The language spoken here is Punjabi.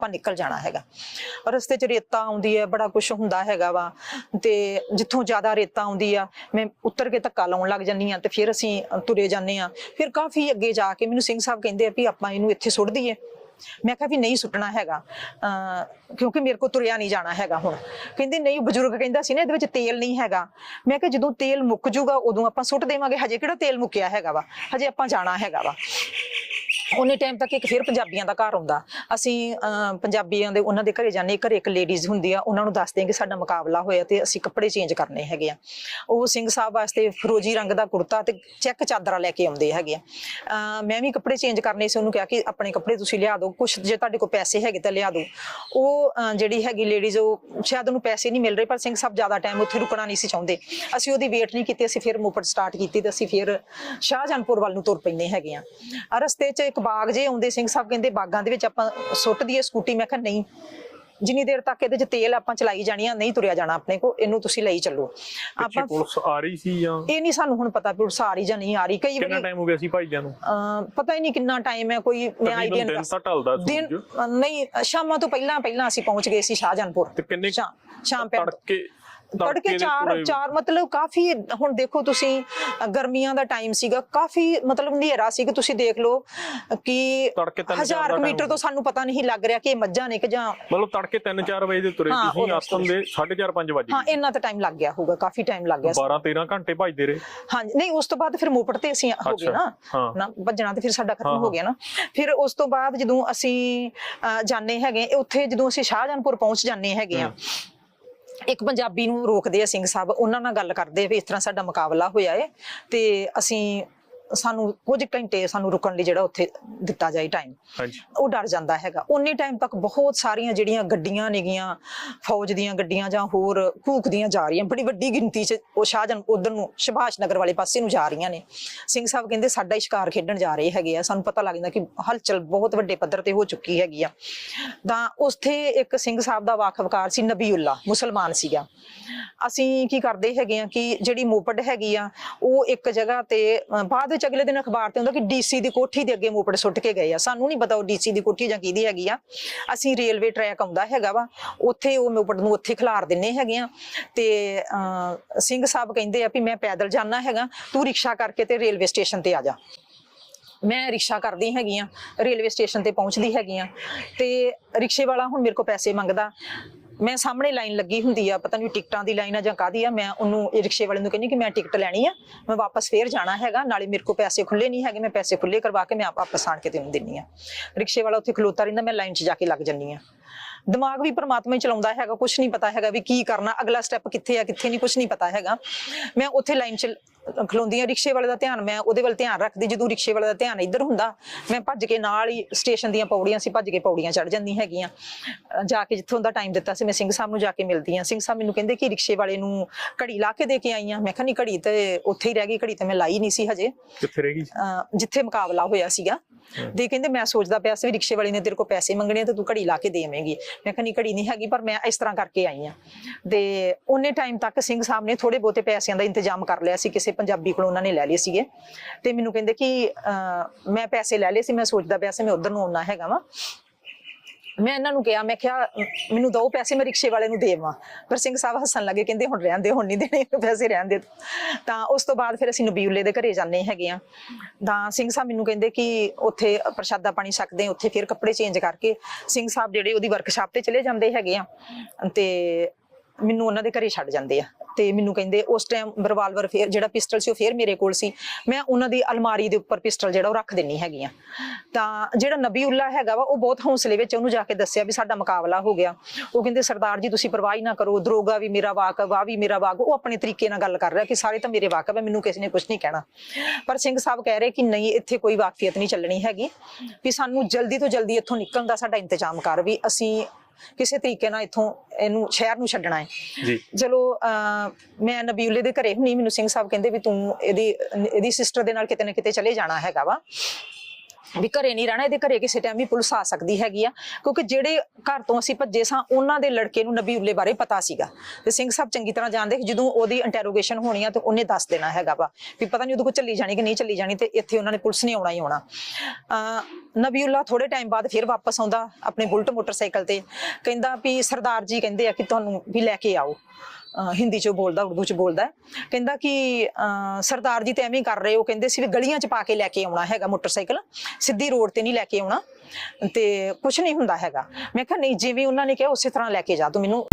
ਆਪਾਂ ਨਿਕਲ ਜਾਣਾ ਹੈਗਾ। ਰਸਤੇ 'ਚ ਰੇਤਾ ਆਉਂਦੀ ਹੈ, ਬੜਾ ਕੁਝ ਹੁੰਦਾ ਹੈਗਾ ਵਾ। ਤੇ ਜਿੱਥੋਂ ਜ਼ਿਆਦਾ ਰੇਤਾ ਆਉਂਦੀ ਆ, ਮੈਂ ਉੱਤਰ ਕੇ ਧੱਕਾ ਲਾਉਣ ਲੱਗ ਜੰਨੀ ਆ ਤੇ ਫਿਰ ਅਸੀਂ ਤੁਰੇ ਜਾਂਦੇ ਆ ਫਿਰ ਕਾਫੀ ਅੱਗੇ ਜਾ ਕੇ ਮੈਨੂੰ ਸਿੰਘ ਸਾਹਿਬ ਕਹਿੰਦੇ ਆ ਵੀ ਆਪਾਂ ਇਹਨੂੰ ਇੱਥੇ ਸੁੱਟ ਦਈਏ। ਮੈਂ ਕਿਹਾ ਵੀ ਨਹੀਂ ਸੁੱਟਣਾ ਹੈਗਾ। ਅਹ ਕਿਉਂਕਿ ਮੇਰੇ ਕੋ ਤੁਰਿਆ ਨਹੀਂ ਜਾਣਾ ਹੈਗਾ ਹੁਣ। ਕਹਿੰਦੇ ਨਹੀਂ, ਬਜ਼ੁਰਗ ਕਹਿੰਦਾ ਸੀ ਨਾ ਇਹਦੇ ਵਿੱਚ ਤੇਲ ਨਹੀਂ ਹੈਗਾ। ਮੈਂ ਕਿਹਾ ਜਦੋਂ ਤੇਲ ਮੁੱਕ ਜੂਗਾ ਉਦੋਂ ਆਪਾਂ ਸੁੱਟ ਦੇਵਾਂਗੇ। ਹਜੇ ਕਿਹੜਾ ਤੇਲ ਮੁੱਕਿਆ ਹੈਗਾ ਵਾ? ਹਜੇ ਆਪਾਂ ਜਾਣਾ ਹੈਗਾ ਵਾ। ਉਹਨੇ ਟਾਈਮ ਤੱਕ ਇੱਕ ਫਿਰ ਪੰਜਾਬੀਆਂ ਦਾ ਘਰ ਆਉਂਦਾ। ਅਸੀਂ ਪੰਜਾਬੀਆਂ ਦੇ ਉਹਨਾਂ ਦੇ ਘਰੇ ਜਾਂਦੇ ਘਰੇ ਇੱਕ ਲੇਡੀਜ਼ ਹੁੰਦੀ ਆ, ਉਹਨਾਂ ਨੂੰ ਦੱਸਦੇ ਕਿ ਸਾਡਾ ਮੁਕਾਬਲਾ ਹੋਇਆ ਤੇ ਅਸੀਂ ਕੱਪੜੇ ਚੇਂਜ ਕਰਨੇ ਹੈਗੇ ਆ। ਉਹ ਸਿੰਘ ਸਾਹਿਬ ਵਾਸਤੇ ਫਰੋਜੀ ਰੰਗ ਦਾ ਕੁੜਤਾ ਤੇ ਚੈੱਕ ਚਾਦਰਾਂ ਲੈ ਕੇ ਆਉਂਦੇ ਹੈਗੇ ਆ। ਮੈਂ ਵੀ ਕੱਪੜੇ ਚੇਂਜ ਕਰਨੇ ਸੀ, ਉਹਨੂੰ ਕਿਹਾ ਕਿ ਆਪਣੇ ਕੱਪੜੇ ਤੁਸੀਂ ਲਿਆ ਦਿਓ, ਕੁਛ ਜੇ ਤੁਹਾਡੇ ਕੋਲ ਪੈਸੇ ਹੈਗੇ ਤਾਂ ਲਿਆ ਦਿਓ। ਉਹ ਜਿਹੜੀ ਹੈਗੀ ਲੇਡੀਜ਼ ਉਹ ਸ਼ਾਇਦ ਉਹਨੂੰ ਪੈਸੇ ਨਹੀਂ ਮਿਲ ਰਹੇ, ਪਰ ਸਿੰਘ ਸਾਹਿਬ ਜ਼ਿਆਦਾ ਟਾਈਮ ਉੱਥੇ ਰੁਕਣਾ ਨਹੀਂ ਸੀ ਚਾਹੁੰਦੇ। ਅਸੀਂ ਉਹਦੀ ਵੇਟ ਨਹੀਂ ਕੀਤੀ, ਅਸੀਂ ਫਿਰ ਮੋਪੜ ਸਟਾਰਟ ਕੀਤੀ ਤੇ ਅਸੀਂ ਫਿਰ ਸ਼ਾਹਜਹਾਨਪੁਰ ਵੱਲ ਨੂੰ ਤੁਰ ਪੈਂਦੇ ਹੈਗੇ ਆ। ਰਸਤੇ 'ਚ ਇੱਕ ਬਾਗ ਜੇ ਆਉਂਦੇ ਸਿੰਘ ਸਾਹਿਬ ਕਹਿੰਦੇ ਬਾਗਾਂ ਦੇ ਵਿੱਚ ਆਪਾਂ ਸੁੱਟ ਦਈਏ ਸਕੂਟੀ ਮੈਂ ਕਿਹਾ ਨਹੀਂ ਜਿੰਨੀ ਦੇਰ ਤੱਕ ਇਹਦੇ 'ਚ ਤੇਲ ਆਪਾਂ ਚਲਾਈ ਜਾਣੀ ਆ ਨਹੀਂ ਤੁਰਿਆ ਜਾਣਾ ਆਪਣੇ ਕੋ ਇਹਨੂੰ ਤੁਸੀਂ ਲਈ ਚੱਲੋ। ਆਪਾਂ ਪੁਲਿਸ ਆ ਰਹੀ ਸੀ ਜਾਂ? ਇਹ ਨਹੀਂ ਸਾਨੂੰ ਹੁਣ ਪਤਾ ਵੀ ਉਹ ਸਾਰੀ ਜਾਂ ਨਹੀਂ ਆ ਰਹੀ ਕਈ ਕਿੰਨਾ ਵਾਰੀ ਟਾਈਮ ਹੋ ਗਿਆ ਸੀ ਭਾਈਆਂ ਨੂੰ? ਪਤਾ ਹੀ ਨਹੀਂ ਕਿੰਨਾ ਟਾਈਮ ਹੈ ਕੋਈ ਮੈਂ ਆਈਡੀਆ ਦਿਨ ਤਾਂ ਢਲਦਾ ਸੂਰਜ ਨਹੀਂ ਸ਼ਾਮਾਂ ਤੋਂ ਪਹਿਲਾਂ ਪਹਿਲਾਂ ਅਸੀਂ ਪਹੁੰਚ ਗਏ ਸੀ ਸ਼ਾਹਜਹਾਨਪੁਰ। ਤੇ ਕਿੰਨੇ ਸ਼ਾਮ ਸ਼ਾਮ ਪੈ ਤੜਕੇ ਤੜਕੇ ਦੇ ਚਾਰ ਪੂਰੇ- ਚਾਰ ਮਤਲਬ ਕਾਫੀ ਹੁਣ ਦੇਖੋ ਤੁਸੀਂ ਗਰਮੀਆਂ ਦਾ ਟਾਈਮ ਸੀਗਾ ਕਾਫੀ ਮਤਲਬ ਹਨੇਰਾ ਸੀ ਕਿ ਤੁਸੀਂ ਦੇਖ ਲਓ ਕਿ ਹਜ਼ਾਰ ਮੀਟਰ ਤੋਂ ਸਾਨੂੰ ਪਤਾ ਨਹੀਂ ਲੱਗ ਰਿਹਾ ਕਿ ਇਹ ਮੱਝਾਂ ਨੇ ਕਿ ਜਾਂ ਮਤਲਬ ਤੜਕੇ 3-4 ਵਜੇ ਦੇ ਤੁਰੇ ਤੁਸੀਂ ਆਸਨ ਦੇ 4:30 5 ਵਜੇ ਹਾਂ ਇੰਨਾ ਤਾਂ ਟਾਈਮ ਲੱਗ ਗਿਆ ਹੋਊਗਾ ਕਾਫੀ ਟਾਈਮ ਲੱਗ ਗਿਆ ਸੀ। 12-13 ਘੰਟੇ ਭਜਦੇ ਰਹੇ। ਹਾਂਜੀ ਨਹੀਂ ਉਸ ਤੋਂ ਬਾਅਦ ਫਿਰ ਮੋਪੜ ਤੇ ਅਸੀਂ ਹੋ ਗਏ ਨਾ। ਨਾ ਭੱਜਣਾ ਤੇ ਫਿਰ ਸਾਡਾ ਖਤਮ ਹਾਂ, ਗਿਆ ਨਾ। ਫਿਰ ਉਸ ਤੋਂ ਬਾਅਦ ਜਦੋਂ ਅਸੀਂ ਜਾਂਦੇ ਹੈਗੇ ਉੱਥੇ ਜਦੋਂ ਅਸੀਂ ਸ਼ਾਹਜਹਾਨਪੁਰ ਪਹੁੰਚ ਜਾਂਦੇ ਹੈਗੇ ਆ ਇੱਕ ਪੰਜਾਬੀ ਨੂੰ ਰੋਕਦੇ ਆ ਸਿੰਘ ਸਾਹਿਬ, ਉਹਨਾਂ ਨਾਲ ਗੱਲ ਕਰਦੇ ਆ ਵੀ ਇਸ ਤਰ੍ਹਾਂ ਸਾਡਾ ਮੁਕਾਬਲਾ ਹੋਇਆ ਏ ਤੇ ਅਸੀਂ ਸਾਨੂੰ ਕੁਝ ਘੰਟੇ ਸਾਨੂੰ ਰੁਕਣ ਲਈ ਜਿਹੜਾ ਉੱਥੇ ਦਿੱਤਾ ਜਾਏ ਟਾਈਮ ਹਾਂਜੀ। ਉਹ ਡਰ ਜਾਂਦਾ ਹੈਗਾ। ਉਨੇ ਟਾਈਮ ਤੱਕ ਬਹੁਤ ਸਾਰੀਆਂ ਜਿਹੜੀਆਂ ਗੱਡੀਆਂ ਨੇਗੀਆਂ ਫੌਜ ਦੀਆਂ ਗੱਡੀਆਂ ਜਾਂ ਹੋਰ ਕੂਕਦੀਆਂ ਜਾ ਰਹੀਆਂ ਬੜੀ ਵੱਡੀ ਗਿਣਤੀ 'ਚ ਉਹ ਸ਼ਾਹਜਨ ਉਧਰ ਨੂੰ ਸੁਭਾਸ਼ ਨਗਰ ਵਾਲੇ ਪਾਸੇ ਨੂੰ ਜਾ ਰਹੀਆਂ ਨੇ। ਸਿੰਘ ਸਾਹਿਬ ਕਹਿੰਦੇ ਸਾਡਾ ਹੀ ਸ਼ਿਕਾਰ ਖੇਡਣ ਜਾ ਰਹੇ ਹੈਗੇ ਆ। ਸਾਨੂੰ ਪਤਾ ਲੱਗ ਜਾਂਦਾ ਕਿ ਹਲਚਲ ਬਹੁਤ ਵੱਡੇ ਪੱਧਰ ਤੇ ਹੋ ਚੁੱਕੀ ਹੈਗੀ ਆ। ਤਾਂ ਉੱਥੇ ਇੱਕ ਸਿੰਘ ਸਾਹਿਬ ਦਾ ਵਾਕਫਕਾਰ ਸੀ ਨਬੀਉੱਲਾ ਮੁਸਲਮਾਨ ਸੀਗਾ। ਅਸੀਂ ਕੀ ਕਰਦੇ ਹੈਗੇ ਆ ਕਿ ਜਿਹੜੀ ਮੋਪੜ ਹੈਗੀ ਆ ਉਹ ਇੱਕ ਜਗ੍ਹਾ ਤੇ ਬਾਅਦ ਵਿੱਚ ਅਗਲੇ ਦਿਨ ਅਖਬਾਰ ਤੇ ਹੁੰਦਾ ਕਿ ਡੀਸੀ ਦੀ ਕੋਠੀ ਦੇ ਅੱਗੇ ਮੋਪੜ ਸੁੱਟ ਕੇ ਗਏ ਆ। ਸਾਨੂੰ ਨਹੀਂ ਪਤਾ ਉਹ ਡੀਸੀ ਦੀ ਕੋਠੀ ਜਾਂ ਕਿਹਦੀ ਹੈਗੀ ਆ। ਅਸੀਂ ਰੇਲਵੇ ਟਰੈਕ ਆਉਂਦਾ ਹੈਗਾ ਵਾ। ਉੱਥੇ ਉਹ ਮੋਪੜ ਨੂੰ ਉੱਥੇ ਖਿਲਾਰ ਦਿੰਨੇ ਹੈਗੇ ਆ। ਤੇ ਅ, ਸਿੰਘ ਸਾਹਿਬ ਕਹਿੰਦੇ ਆ ਵੀ ਮੈਂ ਪੈਦਲ ਜਾਣਾ ਹੈਗਾ। ਤੂੰ ਰਿਕਸ਼ਾ ਕਰਕੇ ਤੇ ਰੇਲਵੇ ਸਟੇਸ਼ਨ ਤੇ ਆ ਜਾ। ਮੈਂ ਰਿਕਸ਼ਾ ਕਰਦੀ ਹੈਗੀ ਆ। ਰੇਲਵੇ ਸਟੇਸ਼ਨ ਤੇ ਪਹੁੰਚਦੀ ਹੈਗੀ ਆ। ਤੇ ਰਿਕਸ਼ੇ ਵਾਲਾ ਹੁਣ ਮੇਰੇ ਕੋਲ ਪੈਸੇ ਮੰਗਦਾ। ਮੈਂ ਸਾਹਮਣੇ ਲਾਈਨ ਲੱਗੀ ਹੁੰਦੀ ਆ, ਪਤਾ ਨਹੀਂ ਟਿਕਟਾਂ ਦੀ ਲਾਈਨ ਆ ਜਾਂ ਕਾਦੀ ਆ, ਮੈਂ ਉਹਨੂੰ ਇਹ ਰਿਕਸ਼ੇ ਵਾਲੇ ਨੂੰ ਕਹਿੰਦੀ ਕਿ ਮੈਂ ਟਿਕਟ ਲੈਣੀ ਆ, ਮੈਂ ਵਾਪਸ ਫੇਰ ਜਾਣਾ ਹੈਗਾ, ਨਾਲੇ ਮੇਰੇ ਕੋਲ ਪੈਸੇ ਖੁੱਲੇ ਨਹੀਂ ਹੈਗੇ, ਮੈਂ ਪੈਸੇ ਖੁੱਲੇ ਕਰਵਾ ਕੇ ਮੈਂ ਆਪ ਵਾਪਸ ਆਣ ਕੇ ਤੈਨੂੰ ਦਿੰਨੀ ਆ। ਰਿਕਸ਼ੇ ਵਾਲਾ ਉੱਥੇ ਖਲੋਤਾ ਰਹਿੰਦਾ, ਮੈਂ ਲਾਈਨ 'ਚ ਜਾ ਕੇ ਲੱਗ ਜੰਨੀ ਆ। ਦਿਮਾਗ ਵੀ ਪਰਮਾਤਮਾ ਹੀ ਚਲਾਉਂਦਾ ਹੈਗਾ ਕੁਝ ਨਹੀਂ ਪਤਾ ਹੈਗਾ ਵੀ ਕੀ ਕਰਨਾ ਅਗਲਾ ਸਟੈਪ ਕਿੱਥੇ ਆ ਕਿੱਥੇ ਨਹੀਂ ਕੁਝ ਨਹੀਂ ਪਤਾ ਹੈਗਾ। ਮੈਂ ਉੱਥੇ ਲਾਈਨ 'ਚ ਖਲੋਂਦੀ ਆ ਰਿਕਸ਼ੇ ਵਾਲੇ ਦਾ ਧਿਆਨ ਮੈਂ ਉਹਦੇ ਵੱਲ ਧਿਆਨ ਰੱਖਦੀ ਜਦੋਂ ਰਿਕਸ਼ੇ ਵਾਲੇ ਦਾ ਧਿਆਨ ਇੱਧਰ ਹੁੰਦਾ ਮੈਂ ਭੱਜ ਕੇ ਨਾਲ ਹੀ ਸਟੇਸ਼ਨ ਦੀਆਂ ਪੌੜੀਆਂ ਸੀ ਭੱਜ ਕੇ ਪੌੜੀਆਂ ਚੜ ਜਾਂਦੀ ਹੈਗੀਆਂ। ਜਾ ਕੇ ਜਿੱਥੋਂ ਦਾ ਟਾਈਮ ਦਿੱਤਾ ਸੀ ਮੈਂ ਸਿੰਘ ਸਾਹਿਬ ਨੂੰ ਜਾ ਕੇ ਮਿਲਦੀ ਆ ਸਿੰਘ ਸਾਹਿਬ ਮੈਨੂੰ ਕਹਿੰਦੇ ਕਿ ਰਿਕਸ਼ੇ ਵਾਲੇ ਨੂੰ ਘੜੀ ਲਾ ਕੇ ਦੇ ਕੇ ਆਈ ਆ ਮੈਂ ਕਿਹਾ ਨਹੀਂ ਘੜੀ ਤੇ ਉੱਥੇ ਹੀ ਰਹਿ ਗਈ ਘੜੀ ਤੇ ਮੈਂ ਲਾਈ ਨਹੀਂ ਸੀ ਹਜੇ। ਕਿੱਥੇ ਰਹਿ ਗਈ ਜਿੱਥੇ ਮੁਕਾਬਲਾ ਹੋਇਆ ਸੀਗਾ। ਦੇ ਕਹਿੰਦੇ ਮੈਂ ਸੋਚਦਾ ਪਿਆ ਸੀ ਵੀ ਰਿਕਸ਼ੇ ਵਾਲੀ ਨੇ ਤੇਰੇ ਕੋਲ ਪੈਸੇ ਮੰਗਣੇ ਤੇ ਤੂੰ ਘੜੀ ਲਾ ਕੇ ਦੇਵੇਂਗੀ। ਮੈਂ ਕਹਿੰਦੀ ਘੜੀ ਨਹੀਂ ਹੈਗੀ ਪਰ ਮੈਂ ਇਸ ਤਰ੍ਹਾਂ ਕਰਕੇ ਆਈ ਆ ਤੇ ਉਹਨੇ ਟਾਈਮ ਤੱਕ ਸਿੰਘ ਸਾਹਿਬ ਨੇ ਥੋੜੇ ਬਹੁਤੇ ਪੈਸਿਆਂ ਦਾ ਇੰਤਜ਼ਾਮ ਕਰ ਲਿਆ ਸੀ ਕਿਸੇ ਪੰਜਾਬੀ ਕੋਲੋਂ ਉਹਨਾਂ ਨੇ ਲੈ ਲਏ ਸੀਗੇ। ਤੇ ਮੈਨੂੰ ਕਹਿੰਦੇ ਕਿ ਅਹ, ਮੈਂ ਪੈਸੇ ਲੈ ਲਏ ਸੀ ਮੈਂ ਸੋਚਦਾ ਪਿਆ ਸੀ ਮੈਂ ਉਧਰ ਨੂੰ ਆਉਣਾ ਹੈਗਾ ਵਾ। ਮੈਂ ਇਹਨਾਂ ਨੂੰ ਕਿਹਾ, ਮੈਂ ਕਿਹਾ, ਮੈਨੂੰ ਦੋ ਪੈਸੇ ਮੈਂ ਰਿਕਸ਼ੇ ਵਾਲੇ ਨੂੰ ਦੇਵਾਂ। ਪਰ ਸਿੰਘ ਸਾਹਿਬ ਹੱਸਣ ਲੱਗੇ, ਕਹਿੰਦੇ, ਹੁਣ ਰਹਿਣ ਦੇ ਹੁਣ ਨਹੀਂ ਦੇਣੇ ਪੈਸੇ ਰਹਿਣ ਦੇ ਤਾਂ ਉਸ ਤੋਂ ਬਾਅਦ ਫਿਰ ਅਸੀਂ ਨਬੀਉਲੇ ਦੇ ਘਰੇ ਜਾਂਦੇ ਹੈਗੇ ਆ ਤਾਂ ਸਿੰਘ ਸਾਹਿਬ ਮੈਨੂੰ ਕਹਿੰਦੇ ਕਿ ਉੱਥੇ ਪ੍ਰਸ਼ਾਦਾ ਪਾਣੀ ਸਕਦੇ ਉੱਥੇ ਫਿਰ ਕੱਪੜੇ ਚੇਂਜ ਕਰਕੇ ਸਿੰਘ ਸਾਹਿਬ ਜਿਹੜੇ ਉਹਦੀ ਵਰਕਸ਼ਾਪ ਤੇ ਚਲੇ ਜਾਂਦੇ ਹੈਗੇ ਆ ਤੇ ਮੈਨੂੰ ਉਹਨਾਂ ਦੇ ਘਰੇ ਛੱਡ ਜਾਂਦੇ ਆ। ਤੇ ਮੈਨੂੰ ਕਹਿੰਦੇ ਉਸ ਟਾਈਮ ਰਿਵਾਲਵਰ ਫੇਰ ਜਿਹੜਾ ਪਿਸਟਲ ਸੀ ਉਹ ਫੇਰ ਮੇਰੇ ਕੋਲ ਸੀ। ਮੈਂ ਉਹਨਾਂ ਦੀ ਅਲਮਾਰੀ ਦੇ ਉੱਪਰ ਪਿਸਟਲ ਜਿਹੜਾ ਉਹ ਰੱਖ ਦਿੰਨੀ ਹੈਗੀ ਆ ਤਾਂ ਜਿਹੜਾ ਨਬੀਉੱਲਾ ਹੈਗਾ ਵਾ, ਉਹ ਬਹੁਤ ਹੌਸਲੇ ਵਿੱਚ ਉਹਨੂੰ ਜਾ ਕੇ ਦੱਸਿਆ ਵੀ ਸਾਡਾ ਮੁਕਾਬਲਾ ਹੋ ਗਿਆ। ਉਹ ਕਹਿੰਦੇ, ਸਰਦਾਰ ਜੀ, ਤੁਸੀਂ ਪਰਵਾਹ ਹੀ ਨਾ ਕਰੋ, ਦਰੋਗਾ ਵੀ ਮੇਰਾ ਵਾਕਫ ਆ ਵੀ ਮੇਰਾ ਵਾਕ। ਉਹ ਆਪਣੇ ਤਰੀਕੇ ਨਾਲ ਗੱਲ ਕਰ ਰਿਹਾ ਕਿ ਸਾਰੇ ਤਾਂ ਮੇਰੇ ਵਾਕਫ ਹੈ ਮੈਨੂੰ ਕਿਸੇ ਨੇ ਕੁਝ ਨਹੀਂ ਕਹਿਣਾ। ਪਰ ਸਿੰਘ ਸਾਹਿਬ ਕਹਿ ਰਹੇ ਕਿ ਨਹੀਂ, ਇੱਥੇ ਕੋਈ ਵਾਕਫੀਅਤ ਨਹੀਂ ਚੱਲਣੀ ਹੈਗੀ। ਵੀ ਸਾਨੂੰ ਜਲਦੀ ਤੋਂ ਜਲਦੀ ਇੱਥੋਂ ਨਿਕਲਣ ਦਾ ਸਾਡਾ ਇੰਤਜ਼ਾਮ ਕਰ ਵੀ ਅਸੀਂ ਕਿਸੇ ਤਰੀਕੇ ਨਾਲ ਇੱਥੋਂ ਇਹਨੂੰ ਸ਼ਹਿਰ ਨੂੰ ਛੱਡਣਾ ਹੈ। ਜੀ। ਚਲੋ ਮੈਂ ਨਬੀਉਲੇ ਦੇ ਘਰੇ ਹੁਣੀ ਮੈਨੂੰ ਸਿੰਘ ਸਾਹਿਬ ਕਹਿੰਦੇ ਵੀ ਤੂੰ ਇਹਦੀ ਇਹਦੀ ਸਿਸਟਰ ਦੇ ਨਾਲ ਕਿਤੇ ਨਾ ਕਿਤੇ ਚਲੇ ਜਾਣਾ ਹੈਗਾ ਵਾ। ਵੀ ਘਰੇ ਨਹੀਂ ਰਹਿਣਾ, ਇਹਦੇ ਘਰੇ ਕਿਸੇ ਟਾਈਮ ਵੀ ਪੁਲਿਸ ਆ ਸਕਦੀ ਹੈਗੀ ਆ। ਕਿਉਂਕਿ ਜਿਹੜੇ ਘਰ ਤੋਂ ਅਸੀਂ ਭੱਜੇ ਸਾਂ, ਉਹਨਾਂ ਦੇ ਲੜਕੇ ਨੂੰ ਨਬੀਉੱਲੇ ਬਾਰੇ ਪਤਾ ਸੀਗਾ। ਤੇ ਸਿੰਘ ਸਾਹਿਬ ਚੰਗੀ ਤਰ੍ਹਾਂ ਜਾਣਦੇ ਕਿ ਜਦੋਂ ਉਹਦੀ ਇੰਟਰੋਗੇਸ਼ਨ ਹੋਣੀ ਆ, ਤੇ ਉਹਨੇ ਦੱਸ ਦੇਣਾ ਹੈਗਾ ਵਾ ਵੀ ਪਤਾ ਨਹੀਂ ਉਹਦੇ ਕੋਲ ਚੱਲੀ ਜਾਣੀ ਕਿ ਨਹੀਂ ਚੱਲੀ ਜਾਣੀ, ਤੇ ਇੱਥੇ ਉਹਨਾਂ ਨੇ ਪੁਲਿਸ ਨੇ ਆਉਣਾ ਹੀ ਆਉਣਾ। ਅਹ ਨਬੀਉੱਲਾ ਥੋੜੇ ਟਾਈਮ ਬਾਅਦ ਫਿਰ ਵਾਪਸ ਆਉਂਦਾ ਆਪਣੇ ਬੁਲਟ ਮੋਟਰਸਾਈਕਲ ਤੇ। ਕਹਿੰਦਾ ਵੀ ਸਰਦਾਰ ਜੀ ਕਹਿੰਦੇ ਆ ਕਿ ਤੁਹਾਨੂੰ ਵੀ ਲੈ ਕੇ ਆਓ। ਹਿੰਦੀ ਚ ਬੋਲਦਾ, ਉਰਦੂ ਚ ਬੋਲਦਾ ਕਹਿੰਦਾ ਕਿ, ਅਹ, ਸਰਦਾਰ ਜੀ ਤੇ ਐਵੇਂ ਕਰ ਰਹੇ ਹੋ। ਕਹਿੰਦੇ ਸੀ ਵੀ ਗਲੀਆਂ ਚ ਪਾ ਕੇ ਲੈ ਕੇ ਆਉਣਾ ਹੈਗਾ ਮੋਟਰਸਾਈਕਲ, ਸਿੱਧੀ ਰੋਡ ਤੇ ਨਹੀਂ ਲੈ ਕੇ ਆਉਣਾ। ਤੇ ਕੁਝ ਨਹੀਂ ਹੁੰਦਾ ਹੈਗਾ। ਮੈਂ ਕਿਹਾ, ਨਹੀਂ, ਜਿਵੇਂ ਉਹਨਾਂ ਨੇ ਕਿਹਾ, ਉਸੇ ਤਰ੍ਹਾਂ ਲੈ ਕੇ ਜਾ ਤੂੰ ਮੈਨੂੰ।